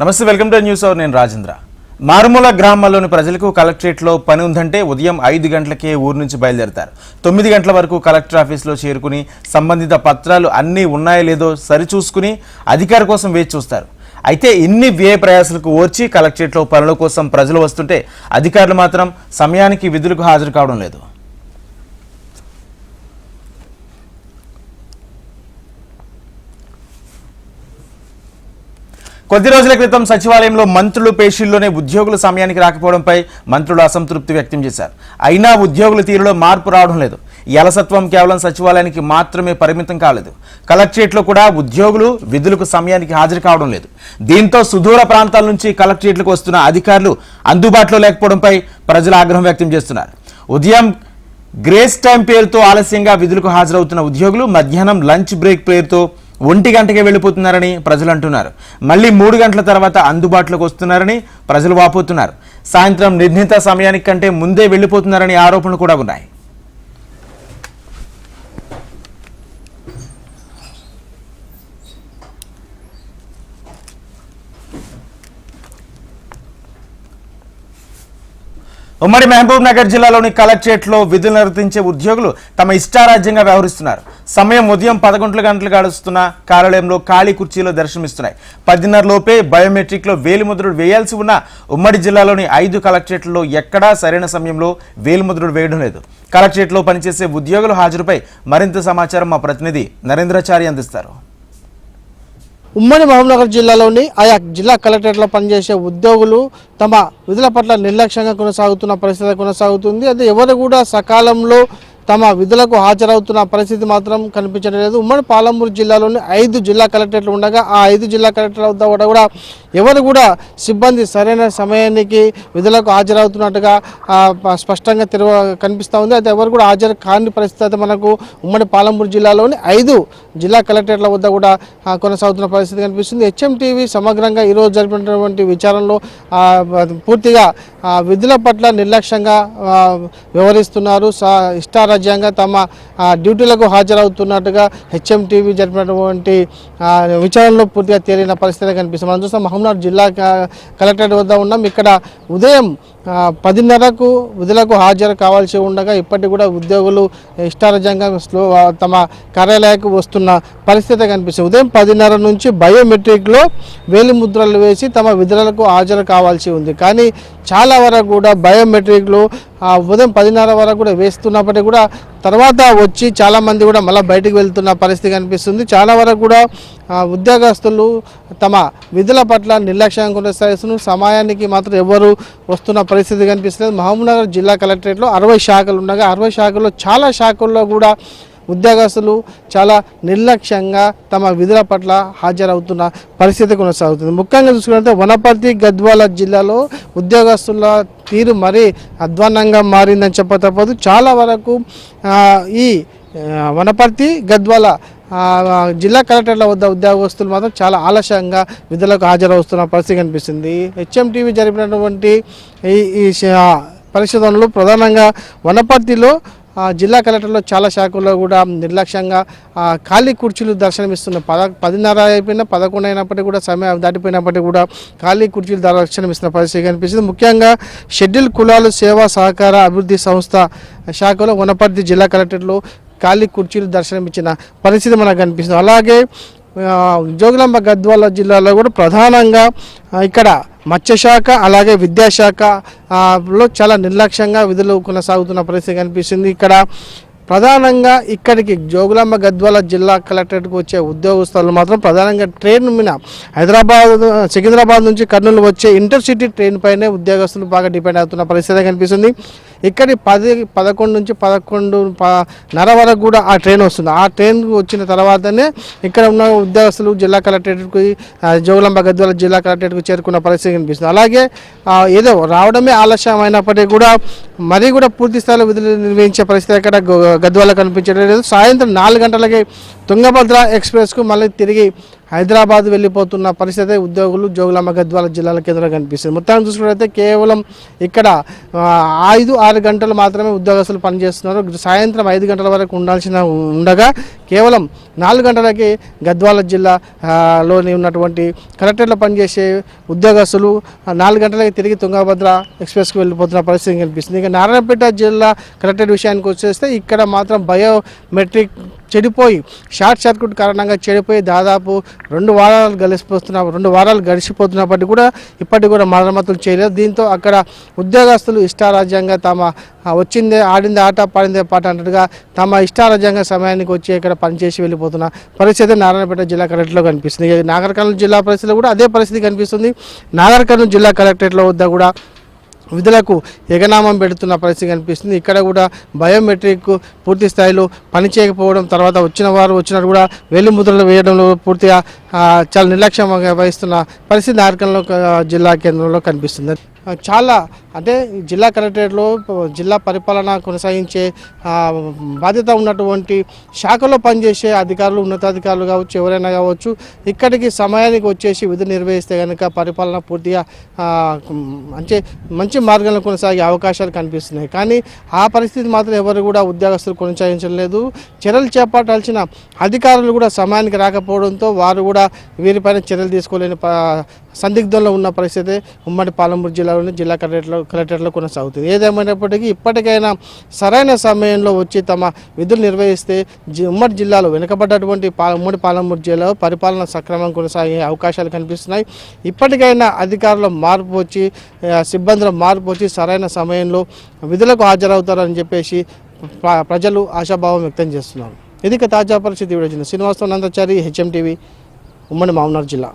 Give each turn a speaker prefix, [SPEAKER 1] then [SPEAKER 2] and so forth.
[SPEAKER 1] నమస్తే welcome to news hour. నేను రాజేంద్ర. మారుమూల గ్రామాల్లోని ప్రజలకు కలెక్టరేట్లో పని ఉందంటే ఉదయం ఐదు గంటలకే ఊరు నుంచి బయలుదేరతారు. తొమ్మిది గంటల వరకు కలెక్టర్ ఆఫీస్లో చేరుకుని సంబంధిత పత్రాలు అన్నీ ఉన్నాయో లేదో సరిచూసుకుని అధికారి కోసం వేచి చూస్తారు. అయితే ఇన్ని వ్యయ ప్రయాసాలకు ఓర్చి కలెక్టరేట్లో పనుల కోసం ప్రజలు వస్తుంటే అధికారులు మాత్రం సమయానికి విధులకు హాజరు కావడం లేదు. కొద్ది రోజుల క్రితం సచివాలయంలో మంత్రులు పేషీల్లోనే ఉద్యోగులు సమయానికి రాకపోవడంపై మంత్రులు అసంతృప్తి వ్యక్తం చేశారు. అయినా ఉద్యోగుల తీరులో మార్పు రావడం లేదు. ఈ అలసత్వం కేవలం సచివాలయానికి మాత్రమే పరిమితం కాలేదు. కలెక్టరేట్లో కూడా ఉద్యోగులు విధులకు సమయానికి హాజరు కావడం లేదు. దీంతో సుదూర ప్రాంతాల నుంచి కలెక్టరేట్లకు వస్తున్న అధికారులు అందుబాటులో లేకపోవడంపై ప్రజలు ఆగ్రహం వ్యక్తం చేస్తున్నారు. ఉదయం గ్రేస్ టైం పేరుతో ఆలస్యంగా విధులకు హాజరవుతున్న ఉద్యోగులు మధ్యాహ్నం లంచ్ బ్రేక్ పేరుతో ఒంటి గంటకే వెళ్ళిపోతున్నారని ప్రజలు అంటున్నారు. మళ్ళీ మూడు గంటల తర్వాత అందుబాటులోకి వస్తున్నారని ప్రజలు వాపోతున్నారు. సాయంత్రం నిర్ణీత సమయానికి కంటే ముందే వెళ్ళిపోతున్నారని ఆరోపణలు కూడా ఉన్నాయి. ఉమ్మడి మహబూబ్ నగర్ జిల్లాలోని కలెక్టరేట్లో విధులు నిర్వర్తించే ఉద్యోగులు తమ ఇష్టారాజ్యంగా వ్యవహరిస్తున్నారు. సమయం ఉదయం పదకొండు గంటలు గడుస్తున్న కార్యాలయంలో ఖాళీ కుర్చీలో దర్శనమిస్తున్నాయి. పదిన్నరలోపే బయోమెట్రిక్లో వేలిముద్రుడు వేయాల్సి ఉన్న ఉమ్మడి జిల్లాలోని ఐదు కలెక్టరేట్లలో ఎక్కడా సరైన సమయంలో వేలిముద్రుడు వేయడం లేదు. కలెక్టరేట్లో పనిచేసే ఉద్యోగుల హాజరుపై మరింత సమాచారం మా ప్రతినిధి నరేంద్రాచారి అందిస్తారు.
[SPEAKER 2] ఉమ్మడి మహబూబ్నగర్ జిల్లాలోని ఆయా జిల్లా కలెక్టరేట్లో పనిచేసే ఉద్యోగులు తమ విధుల పట్ల నిర్లక్ష్యంగా కొనసాగుతున్న పరిస్థితి కొనసాగుతుంది. అదే ఎవరు కూడా సకాలంలో తమ విధులకు హాజరవుతున్న పరిస్థితి మాత్రం కనిపించడం లేదు. ఉమ్మడి పాలమూరు జిల్లాలోని ఐదు జిల్లా కలెక్టరేట్లు ఉండగా ఆ ఐదు జిల్లా కలెక్టర్ల వద్ద కూడా కూడా ఎవరు కూడా సిబ్బంది సరైన సమయానికి విధులకు హాజరవుతున్నట్టుగా స్పష్టంగా తెరవ కనిపిస్తూ ఉంది. అయితే ఎవరు కూడా హాజరు కాని పరిస్థితి అయితే మనకు ఉమ్మడి పాలమూరు జిల్లాలోని ఐదు జిల్లా కలెక్టరేట్ల వద్ద కూడా కొనసాగుతున్న పరిస్థితి కనిపిస్తుంది. హెచ్ఎంటీవీ సమగ్రంగా ఈరోజు జరిపినటువంటి విచారణలో పూర్తిగా విధుల పట్ల నిర్లక్ష్యంగా ఆ, వ్యవహరిస్తున్నారు. సా ఇష్టారాజ్యంగా తమ డ్యూటీలకు హాజరవుతున్నట్టుగా హెచ్ఎం టీవీ జరిపినటువంటి విచారణలో పూర్తిగా తేలిన పరిస్థితి కనిపిస్తుంది. మనం చూస్తాం మహబూబ్నగర్ జిల్లా కలెక్టరేట్ వద్ద ఉన్నాం. ఇక్కడ ఉదయం పదిన్నరకు విధులకు హాజరు కావాల్సి ఉండగా ఇప్పటికి కూడా ఉద్యోగులు ఇష్టారజంగా స్లో తమ కార్యాలయానికి వస్తున్న పరిస్థితి కనిపిస్తుంది. ఉదయం పదిన్నర నుంచి బయోమెట్రిక్లో వేలి ముద్రలు వేసి తమ విధులకు హాజరు కావాల్సి ఉంది. కానీ చాలా వరకు కూడా బయోమెట్రిక్లు ఉదయం పదిన్నర వరకు కూడా వేస్తున్నప్పటికీ కూడా తర్వాత వచ్చి చాలామంది కూడా మళ్ళీ బయటకు వెళ్తున్న పరిస్థితి కనిపిస్తుంది. చాలా వరకు కూడా ఉద్యోగస్తులు తమ విధుల పట్ల నిర్లక్ష్యం కొనసాగిస్తున్నారు. సమయానికి మాత్రం ఎవరు వస్తున్న పరిస్థితి కనిపిస్తుంది మహబూబ్నగర్ జిల్లా కలెక్టరేట్లో అరవై శాఖలు ఉండగా అరవై శాఖల్లో చాలా శాఖల్లో కూడా ఉద్యోగస్తులు చాలా నిర్లక్ష్యంగా తమ విధుల పట్ల హాజరవుతున్న పరిస్థితి కొనసాగుతుంది. ముఖ్యంగా చూసుకుంటే వనపర్తి గద్వాల జిల్లాలో ఉద్యోగస్తుల తీరు మరీ అధ్వాన్నంగా మారిందని చెప్ప తప్పదు చాలా వరకు ఈ వనపర్తి గద్వాల జిల్లా కలెక్టర్ల వద్ద ఉద్యోగస్తులు మాత్రం చాలా ఆలస్యంగా విధులకు హాజరవుతున్న పరిస్థితి కనిపిస్తుంది. హెచ్ఎం టీవీ జరిపినటువంటి ఈ ఈ పరిశోధనలు ప్రధానంగా వనపర్తిలో జిల్లా కలెక్టర్లో చాలా శాఖల్లో కూడా నిర్లక్ష్యంగా ఖాళీ కుర్చీలు దర్శనమిస్తున్న పద పదిన్నర అయిపోయినా పదకొండు అయినప్పటికీ కూడా సమయం దాటిపోయినప్పటికీ కూడా ఖాళీ కుర్చీలు దర్శనమిస్తున్న పరిస్థితి కనిపిస్తుంది. ముఖ్యంగా షెడ్యూల్ కులాలు సేవా సహకార అభివృద్ధి సంస్థ శాఖలో వనపర్తి జిల్లా కలెక్టర్లో ఖాళీ కుర్చీలు దర్శనమిచ్చిన పరిస్థితి మనకు కనిపిస్తుంది. అలాగే ఉద్యోగులంబ జోగులాంబ గద్వాల జిల్లాలో కూడా ప్రధానంగా ఇక్కడ మత్స్యశాఖ అలాగే విద్యాశాఖ లో చాలా నిర్లక్ష్యంగా విధులు కొనసాగుతున్న పరిస్థితి కనిపిస్తుంది. ఇక్కడ ప్రధానంగా ఇక్కడికి జోగులాంబ గద్వాల జిల్లా కలెక్టరేట్కి వచ్చే ఉద్యోగస్తులు మాత్రం ప్రధానంగా ట్రైన్ మీద హైదరాబాద్ సికింద్రాబాద్ నుంచి కర్నూలు వచ్చే ఇంటర్సిటీ ట్రైన్ పైనే ఉద్యోగస్తులు బాగా డిపెండ్ అవుతున్న పరిస్థితి కనిపిస్తుంది. ఇక్కడి పది పదకొండు నుంచి పదకొండు ప- నర వరకు కూడా ఆ ట్రైన్ వస్తుంది. ఆ ట్రైన్ వచ్చిన తర్వాతనే ఇక్కడ ఉన్న ఉద్యోగస్తులు జిల్లా కలెక్టరేట్కి ఆ, జోగులాంబ గద్వాల జిల్లా కలెక్టరేట్కి చేరుకున్న పరిస్థితి కనిపిస్తుంది. అలాగే ఏదో రావడమే ఆలస్యం అయినప్పటికీ కూడా మరీ కూడా పూర్తి స్థాయిలో విధులు నిర్వహించే పరిస్థితి అక్కడ గద్వాల కనిపించడం లేదు. సాయంత్రం నాలుగు గంటలకి తుంగభద్ర ఎక్స్ప్రెస్కు మళ్ళీ తిరిగి హైదరాబాద్ వెళ్ళిపోతున్న పరిస్థితి ఉద్యోగులు జోగులాంబ గద్వాల జిల్లాల కేంద్రంగా కనిపిస్తుంది. మొత్తాన్ని చూసుకున్నట్లయితే కేవలం ఇక్కడ ఐదు ఆరు గంటలు మాత్రమే ఉద్యోగస్తులు పనిచేస్తున్నారు. సాయంత్రం ఐదు గంటల వరకు ఉండాల్సిన ఉండగా కేవలం నాలుగు గంటలకి గద్వాల జిల్లా లోని ఉన్నటువంటి కలెక్టర్లో పనిచేసే ఉద్యోగస్తులు నాలుగు గంటలకి తిరిగి తుంగభద్ర ఎక్స్ప్రెస్కి వెళ్ళిపోతున్న పరిస్థితి కనిపిస్తుంది. ఇక నారాయణపేట జిల్లా కలెక్టర్ విషయానికి వచ్చేస్తే ఇక్కడ మాత్రం బయోమెట్రిక్ చెడిపోయి షార్ట్ సర్క్యూట్ కారణంగా చెడిపోయి దాదాపు రెండు వారాలు గడిచిపోతున్న రెండు వారాలు గడిచిపోతున్నప్పటికీ కూడా ఇప్పటికి కూడా మరమ్మతులు చేయలేదు. దీంతో అక్కడ ఉద్యోగస్తులు ఇష్టారాజ్యంగా తమ వచ్చిందే ఆడిందే ఆట పాడిందే పాట అన్నట్టుగా తమ ఇష్టారాజ్యంగా సమయానికి వచ్చి ఇక్కడ పనిచేసి వెళ్ళిపోతున్న పరిస్థితి నారాయణపేట జిల్లా కలెక్టర్లో కనిపిస్తుంది. ఇక నాగర్ కర్నూలు జిల్లా పరిస్థితిలో కూడా అదే పరిస్థితి కనిపిస్తుంది. నాగర్ కర్నూలు జిల్లా కలెక్టరేట్లో వద్ద కూడా విధులకు ఎగనామం పెడుతున్న పరిస్థితి కనిపిస్తుంది. ఇక్కడ కూడా బయోమెట్రిక్ పూర్తి స్థాయిలో పనిచేయకపోవడం తర్వాత వచ్చిన వారు వచ్చినట్టు కూడా వెల్లి ముద్రలు వేయడంలో పూర్తిగా చాలా నిర్లక్ష్యం వహిస్తున్న పరిస్థితి నార్కంలో జిల్లా కేంద్రంలో కనిపిస్తుంది. చాలా అంటే జిల్లా కలెక్టరేట్లో జిల్లా పరిపాలన కొనసాగించే బాధ్యత ఉన్నటువంటి శాఖలో పనిచేసే అధికారులు ఉన్నతాధికారులు కావచ్చు ఎవరైనా కావచ్చు ఇక్కడికి సమయానికి వచ్చేసి విధులు నిర్వహిస్తే కనుక పరిపాలన పూర్తిగా అంటే మంచి మంచి మార్గంలో కొనసాగే అవకాశాలు కనిపిస్తున్నాయి. కానీ ఆ పరిస్థితి మాత్రం ఎవరు కూడా ఉద్యోగస్తులు కొనసాగించడం లేదు చర్యలు చేపట్టాల్సిన అధికారులు కూడా సమయానికి రాకపోవడంతో వారు కూడా వీరిపైన చర్యలు తీసుకోలేని సందిగ్ధంలో ఉన్న పరిస్థితి ఉమ్మడి పాలమూరు జిల్లాలోని జిల్లా కలెక్టర్లో కలెక్టర్లో కొనసాగుతుంది ఏదేమైనప్పటికీ ఇప్పటికైనా సరైన సమయంలో వచ్చి తమ విధులు నిర్వహిస్తే జి- ఉమ్మడి జిల్లాలో వెనుకబడ్డటువంటి ఉమ్మడి పాలమూరు జిల్లాలో పరిపాలన సక్రమం కొనసాగే అవకాశాలు కనిపిస్తున్నాయి. ఇప్పటికైనా అధికారుల మార్పు వచ్చి సిబ్బందిలో మార్పు వచ్చి సరైన సమయంలో విధులకు హాజరవుతారని చెప్పేసి ప్రజలు ఆశాభావం వ్యక్తం చేస్తున్నారు. ఇది తాజా పరిస్థితి. విడొచ్చింది శ్రీనివాసరావు నందాచారి హెచ్ఎం టీవీ ఉమ్మడి మామనార్ జిల్లా.